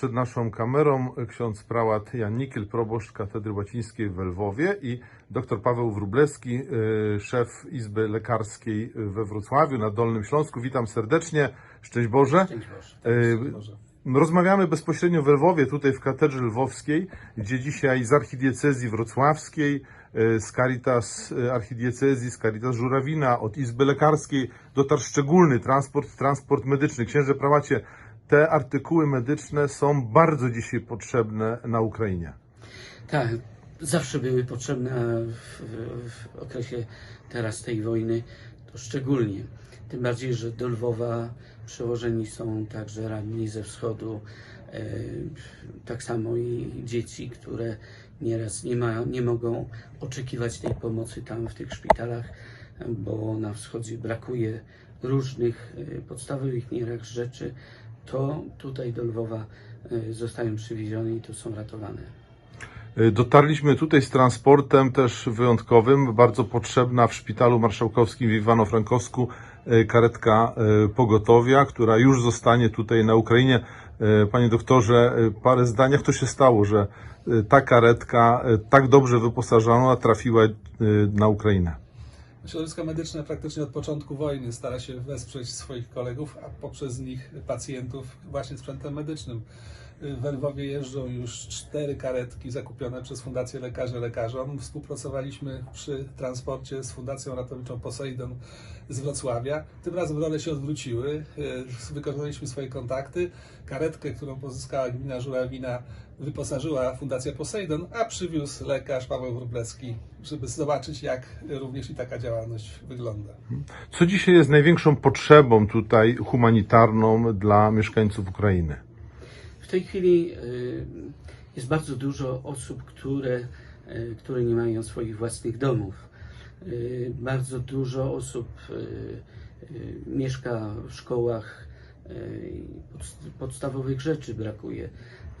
Przed naszą kamerą ksiądz prałat Jan Nikiel, proboszcz katedry łacińskiej w Lwowie i dr Paweł Wróblewski, y, szef Izby Lekarskiej we Wrocławiu na Dolnym Śląsku. Witam serdecznie. Szczęść Boże. Szczęść Boże. Y, Rozmawiamy bezpośrednio w Lwowie, tutaj w katedrze lwowskiej, gdzie dzisiaj z archidiecezji wrocławskiej, y, z Caritas y, archidiecezji, z Caritas Żurawina, od Izby Lekarskiej dotarł szczególny transport, transport medyczny. Księże prałacie, te artykuły medyczne są bardzo dzisiaj potrzebne na Ukrainie. Tak, zawsze były potrzebne w, w okresie teraz tej wojny, to szczególnie. Tym bardziej, że do Lwowa przełożeni są także ranni ze wschodu, e, tak samo i dzieci, które nieraz nie, ma, nie mogą oczekiwać tej pomocy tam w tych szpitalach, bo na wschodzie brakuje różnych e, podstawowych nieraz rzeczy, to tutaj do Lwowa e, zostają przywiezione i to są ratowane. Y, Dotarliśmy tutaj z transportem też wyjątkowym, bardzo potrzebna w Szpitalu Marszałkowskim w Iwano-Frankowsku y, karetka pogotowia, która już zostanie tutaj na Ukrainie. Panie doktorze, parę zdań, jak to się stało, że ta karetka tak dobrze wyposażona trafiła na Ukrainę? Środowisko medyczne praktycznie od początku wojny stara się wesprzeć swoich kolegów, a poprzez nich pacjentów właśnie sprzętem medycznym. W Lwowie jeżdżą już cztery karetki zakupione przez Fundację Lekarzy Lekarzom. Współpracowaliśmy przy transporcie z Fundacją Ratowniczą Poseidon z Wrocławia. Tym razem role się odwróciły. E, Wykorzystaliśmy swoje kontakty. Karetkę, którą pozyskała gmina Żurawina, wyposażyła Fundacja Poseidon, a przywiózł lekarz Paweł Wróblewski, żeby zobaczyć, jak również i taka działalność wygląda. Co dzisiaj jest największą potrzebą tutaj humanitarną dla mieszkańców Ukrainy? W tej chwili y, jest bardzo dużo osób, które, y, które nie mają swoich własnych domów. Y, Bardzo dużo osób mieszka w szkołach podstawowych rzeczy brakuje.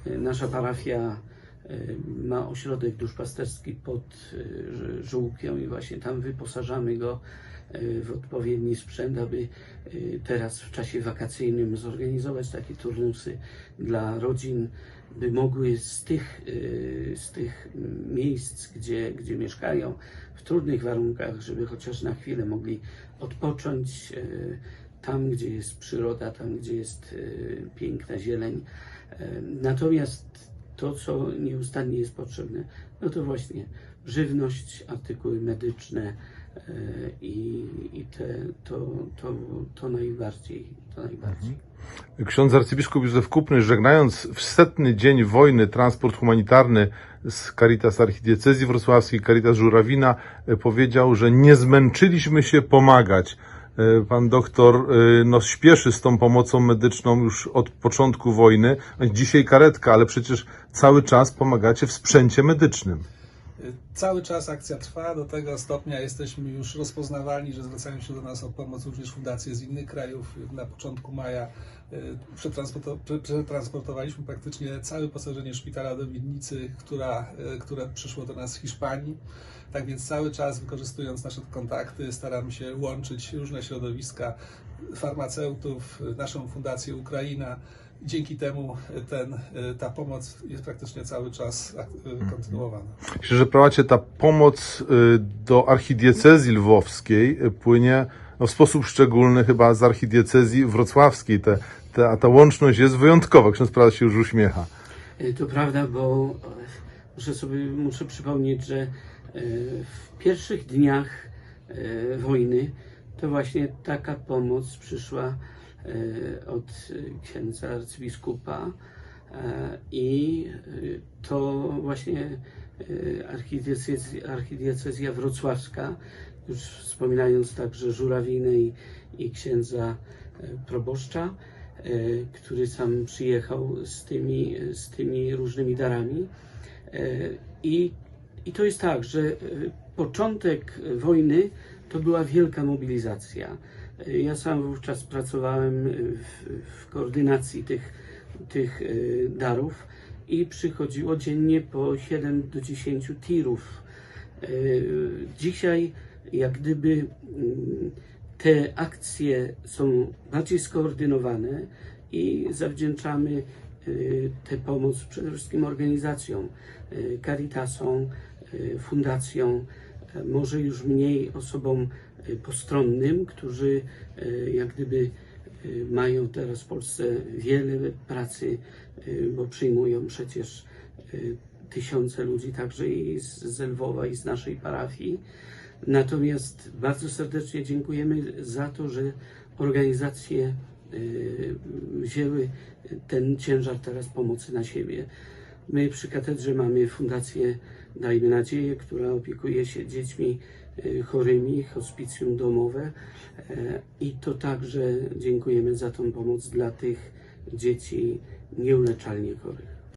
Nasza parafia ma ośrodek duszpasterski pod y, Ż- Żółkią i właśnie tam wyposażamy go y, w odpowiedni sprzęt, aby y, teraz w czasie wakacyjnym zorganizować takie turnusy dla rodzin, by mogły z tych, y, z tych miejsc, gdzie, gdzie mieszkają, w trudnych warunkach, żeby chociaż na chwilę mogli odpocząć y, tam, gdzie jest przyroda, tam, gdzie jest y, piękna zieleń. Natomiast to, co nieustannie jest potrzebne, no to właśnie żywność, artykuły medyczne e, i, i te, to, to, to najbardziej. To najbardziej. Ksiądz arcybiskup Józef Kupny, żegnając w setny dzień wojny transport humanitarny z Caritas Archidiecezji Wrocławskiej, Caritas Żurawina, e, powiedział, że nie zmęczyliśmy się pomagać. E, Pan doktor e, no, śpieszy z tą pomocą medyczną już od początku wojny. Dzisiaj karetka, ale przecież cały czas pomagacie w sprzęcie medycznym. Cały czas akcja trwa, do tego stopnia jesteśmy już rozpoznawalni, że zwracają się do nas o pomoc również fundacje z innych krajów. Na początku maja prze- przetransportowaliśmy praktycznie całe posażenie szpitala do Winnicy, która, y, które przyszło do nas z Hiszpanii. Tak więc cały czas wykorzystując nasze kontakty staramy się łączyć różne środowiska farmaceutów, naszą fundację Ukraina. Dzięki temu ten, y, ta pomoc jest praktycznie cały czas y, kontynuowana. Myślę, że prawacie ta pomoc y, do archidiecezji lwowskiej płynie no, w sposób szczególny chyba z archidiecezji wrocławskiej. Te, te, a ta łączność jest wyjątkowa. Ksiądz prałat się już uśmiecha. To prawda, bo muszę sobie muszę przypomnieć, że w pierwszych dniach wojny to właśnie taka pomoc przyszła od e, księdza arcybiskupa e, i e, to właśnie archidiecezja, archidiecezja wrocławska, już wspominając także Żurawinę i, i księdza proboszcza, który sam przyjechał z tymi, z tymi różnymi darami. I, I to jest tak, że początek wojny to była wielka mobilizacja. Ja sam wówczas pracowałem w, w koordynacji tych, tych e, darów i przychodziło dziennie po 7 do 10 tirów. E, Dzisiaj jak gdyby mm, te akcje są bardziej skoordynowane i zawdzięczamy y, tę pomoc przede wszystkim organizacjom, y, Caritasom, y, fundacjom, y, może już mniej osobom y, postronnym, którzy y, jak gdyby y, mają teraz w Polsce wiele pracy, bo przyjmują przecież tysiące ludzi, także i z Lwowa, i z naszej parafii. Natomiast bardzo serdecznie dziękujemy za to, że organizacje wzięły ten ciężar teraz pomocy na siebie. My przy katedrze mamy fundację Dajmy Nadzieję, która opiekuje się dziećmi y, chorymi, hospicjum domowe e, i to także dziękujemy za tą pomoc dla tych dzieci nieuleczalnie chorych.